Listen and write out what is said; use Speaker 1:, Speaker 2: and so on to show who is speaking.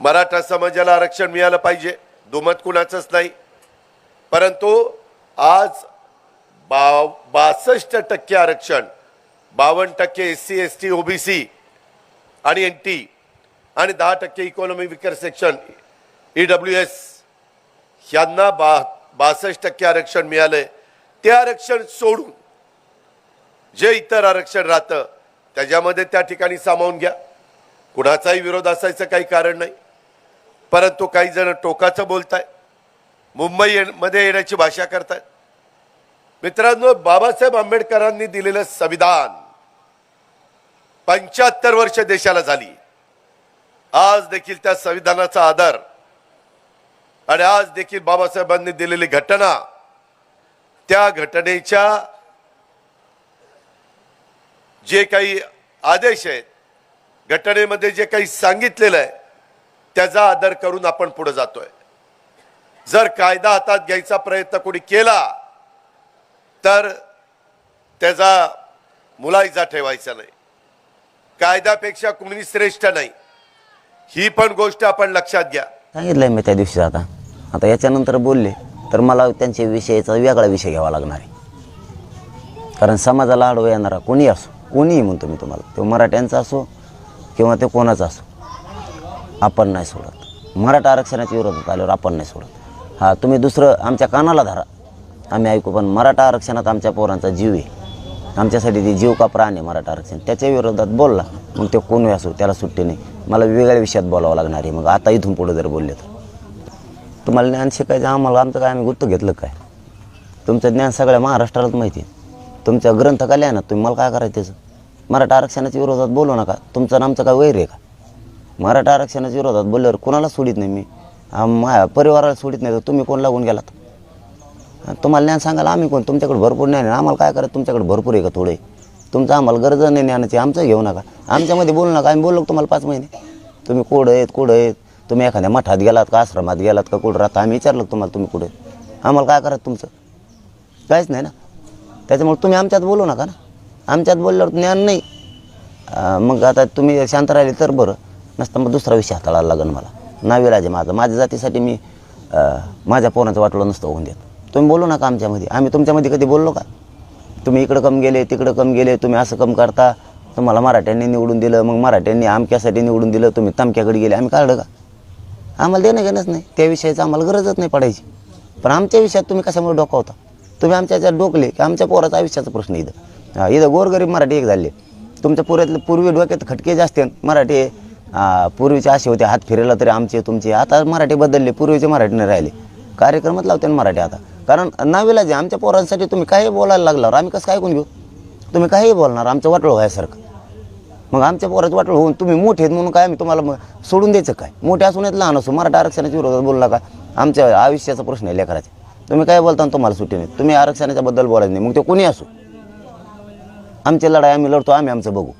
Speaker 1: मराठा समाजाला आरक्षण मिळालं पाहिजे. दुमत कुणाचंच नाही. परंतु आज बा बासष्ट टक्के आरक्षण बावन्न टक्के S C S T OBC आणि एन टी आणि दहा टक्के economy weaker section E W S यांना बा बासष्ट टक्के आरक्षण मिळालं ते आरक्षण सोडून जे इतर आरक्षण राहतं त्याच्यामध्ये त्या ठिकाणी सामावून घ्या. कुणाचाही विरोध असायचं काही कारण नाही. परंतु काही जण टोकाचं बोलताय. मुंबई ये- मध्ये येण्याची भाषा करतायत. मित्रांनो बाबासाहेब आंबेडकरांनी दिलेलं संविधान पंच्याहत्तर वर्ष देशाला झाली. आज देखील त्या संविधानाचा आदर आणि आज देखील बाबासाहेबांनी दिलेली घटना त्या घटनेच्या जे काही आदेश आहेत घटनेमध्ये जे काही सांगितलेलं आहे त्याचा आदर करून आपण पुढे जातोय. जर कायदा हातात घ्यायचा प्रयत्न कोणी केला तर त्याचा मुलायजा ठेवायचा नाही. कायद्यापेक्षा कुणी श्रेष्ठ नाही. ही पण गोष्ट आपण लक्षात घ्या.
Speaker 2: सांगितलंय मी त्या दिवशी आता. आता याच्यानंतर बोलले तर मला त्यांच्या विषयाचा वेगळा विषय घ्यावा लागणार आहे. कारण समाजाला आडवं येणारा कोणी असो कोणीही म्हणतो मी तुम्हाला तो मराठ्यांचा असो किंवा ते कोणाचा असो आपण नाही सोडत. मराठा आरक्षणाच्या विरोधात आल्यावर आपण नाही सोडत. हा तुम्ही दुसरं आमच्या कानाला धरा. आम्ही ऐकू पण मराठा आरक्षणात आमच्या पोरांचा जीव आहे. आमच्यासाठी ते जीव का प्राण आहे मराठा आरक्षण? त्याच्या विरोधात बोलला. मग ते कोण असो त्याला सुट्टी नाही. मला वेगळ्या विषयात बोलावं लागणार आहे. मग आता इथून पुढे जर बोलले तर. तुम्हाला ज्ञान शिकायचं आम्हाला आमचं काय? आम्ही गुत्त घेतलं काय? तुमचं ज्ञान सगळ्या महाराष्ट्रालाच माहिती आहे. तुमच्या ग्रंथ का ना तुम्ही मला काय करायचं त्याचं? मराठा आरक्षणाच्या विरोधात बोलू नका. तुमचं आमचं काय वैर आहे का? मराठा आरक्षणाच्या विरोधात बोलल्यावर कोणाला सोडित नाही मी? माझ्या परिवाराला सोडित नाही तर तुम्ही कोण लागून गेलात? तुम्हाला ज्ञान सांगायला आम्ही कोण? तुमच्याकडे भरपूर ज्ञान आहे आम्हाला काय करायचं? तुमच्याकडे भरपूर आहे का थोडे? तुमचं आम्हाला गरज नाही ज्ञानाची आमचं घेऊ नका. आमच्यामध्ये बोलू नका आम्ही बोललो तुम्हाला पाच महिने? तुम्ही कोड आहेत कुठं आहेत? तुम्ही एखाद्या मठात गेलात का आश्रमात गेलात का कुठं राहता? आम्ही विचारलं तुम्हाला तुम्ही कुठे आम्हाला काय करायचं तुमचं? काहीच नाही ना? त्याच्यामुळे तुम्ही आमच्यात बोलू नका ना? आमच्यात बोलल्यावर ज्ञान नाही. मग आता तुम्ही शांत राहिले तर बरं. नसतं मग दुसरा विषय हाताळायला लागेल मला. नाविलाज आहे माझं. माझ्या जातीसाठी मी माझ्या पोराचं वाटलं नसतं होऊन देत. तुम्ही बोलू नका आमच्यामध्ये. आम्ही तुमच्यामध्ये कधी बोललो का? तुम्ही इकडं कम गेले तिकडं कम गेले तुम्ही असं कम करता. तुम्हाला मराठ्यांनी निवडून दिलं मग मराठ्यांनी आमक्यासाठी निवडून दिलं तुम्ही तमक्याकडे गेले. आम्ही काढलं का? आम्हाला देणं घेणंच नाही. त्या विषयाचं आम्हाला गरजच नाही पडायची. पण आमच्या विषयात तुम्ही कशामुळे डोकावता तुम्ही आमच्या याच्यात डोकले की आमच्या पोराचा आयुष्याचा प्रश्न इथं. इथं गोरगरीब मराठी एक झाले. तुमच्या पुऱ्यातले पूर्वी डोक्यात खटके जास्त आहेत. मराठी पूर्वीचे असे होते हात फिरायला तरी आमचे तुमचे. आता मराठी बदलले पूर्वीचे मराठी नाही राहिले. कार्यक्रमात लावते ना मराठी आता. कारण नावेला जे आमच्या पोरांसाठी तुम्ही काही बोलायला लागल्यावर आम्ही कसं काय ऐकून घेऊ? तुम्ही काही बोलणार आमचं वाटळ व्हायसारखं. मग आमच्या पोराचं वाटळ होऊन तुम्ही मोठे आहेत म्हणून काय आम्ही तुम्हाला मग सोडून द्यायचं काय? मोठे असून येत लहान असो मराठा आरक्षणाच्या विरोधात बोलला का आमच्या आयुष्याचा प्रश्न आहे लेकराचे. तुम्ही काय बोलता आणि तुम्हाला सुट्टी नाही. तुम्ही आरक्षणाच्या बद्दल बोलायचं नाही. मग ते कोणी असो? आमची लढाई आम्ही लढतो आम्ही आमचं बघू.